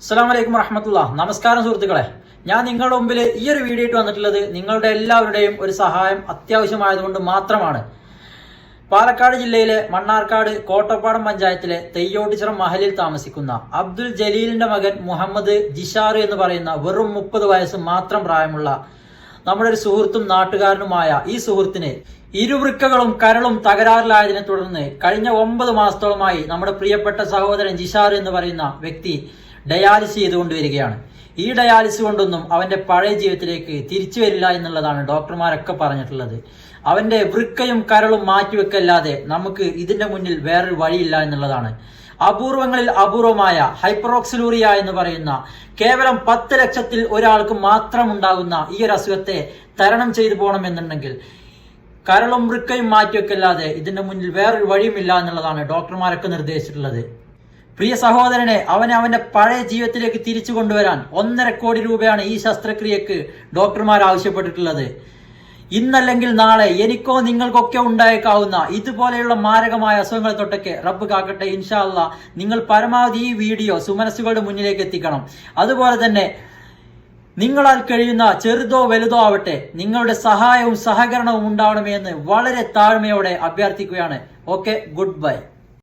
അസ്സാം വലൈക്കും വറഹമത്തുള്ള. നമസ്കാരം സുഹൃത്തുക്കളെ. ഞാൻ നിങ്ങളുടെ മുമ്പിൽ ഈ ഒരു വീഡിയോ ആയിട്ട് വന്നിട്ടുള്ളത് നിങ്ങളുടെ എല്ലാവരുടെയും ഒരു സഹായം അത്യാവശ്യമായതുകൊണ്ട് മാത്രമാണ്. പാലക്കാട് ജില്ലയിലെ മണ്ണാർക്കാട് കോട്ടപ്പാടം പഞ്ചായത്തിലെ തെയ്യോട്ടിച്ചിറ മഹലിൽ താമസിക്കുന്ന അബ്ദുൽ ജലീലിന്റെ മകൻ മുഹമ്മദ് ജിഷാർ എന്ന് പറയുന്ന വെറും മുപ്പത് വയസ്സ് മാത്രം പ്രായമുള്ള നമ്മുടെ ഒരു സുഹൃത്തും നാട്ടുകാരനുമായ ഈ സുഹൃത്തിന് ഇരുവൃക്കകളും കരളും തകരാറിലായതിനെ തുടർന്ന് കഴിഞ്ഞ ഒമ്പത് മാസത്തോളമായി നമ്മുടെ പ്രിയപ്പെട്ട സഹോദരൻ ജിഷാർ എന്ന് പറയുന്ന വ്യക്തി ഡയാലിസ് ചെയ്തുകൊണ്ടുവരികയാണ്. ഈ ഡയാലിസ് കൊണ്ടൊന്നും അവന്റെ പഴയ ജീവിതത്തിലേക്ക് തിരിച്ചു വരില്ല എന്നുള്ളതാണ് ഡോക്ടർമാരൊക്കെ പറഞ്ഞിട്ടുള്ളത്. അവന്റെ വൃക്കയും കരളും മാറ്റിവെക്കല്ലാതെ നമുക്ക് ഇതിന്റെ മുന്നിൽ വേറൊരു വഴിയില്ല എന്നുള്ളതാണ്. അപൂർവങ്ങളിൽ അപൂർവമായ ഹൈപ്പറോക്സിലൂറിയ എന്ന് പറയുന്ന കേവലം പത്ത് ലക്ഷത്തിൽ ഒരാൾക്ക് മാത്രം ഉണ്ടാകുന്ന ഈ ഒരു അസുഖത്തെ തരണം ചെയ്തു പോകണമെന്നുണ്ടെങ്കിൽ കരളും വൃക്കയും മാറ്റിവെക്കല്ലാതെ ഇതിന്റെ മുന്നിൽ വേറൊരു വഴിയുമില്ല എന്നുള്ളതാണ് ഡോക്ടർമാരൊക്കെ നിർദ്ദേശിച്ചിട്ടുള്ളത്. പ്രിയ സഹോദരനെ അവനെ അവന്റെ പഴയ ജീവിതത്തിലേക്ക് തിരിച്ചു കൊണ്ടുവരാൻ ഒന്നര കോടി രൂപയാണ് ഈ ശസ്ത്രക്രിയക്ക് ഡോക്ടർമാർ ആവശ്യപ്പെട്ടിട്ടുള്ളത്. ഇന്നല്ലെങ്കിൽ നാളെ എനിക്കോ നിങ്ങൾക്കൊക്കെ ഉണ്ടായേക്കാവുന്ന ഇതുപോലെയുള്ള മാരകമായ അസുഖങ്ങൾ തൊട്ടൊക്കെ റബ്ബ് കാക്കട്ടെ ഇൻഷാ അല്ലാ. നിങ്ങൾ പരമാവധി ഈ വീഡിയോ സുമനസ്സുകളുടെ മുന്നിലേക്ക് എത്തിക്കണം. അതുപോലെ തന്നെ നിങ്ങളാൽ കഴിയുന്ന ചെറുതോ വലുതോ ആവട്ടെ നിങ്ങളുടെ സഹായവും സഹകരണവും ഉണ്ടാവണമെന്ന് വളരെ താഴ്മയോടെ അഭ്യർത്ഥിക്കുകയാണ്. Okay good bye.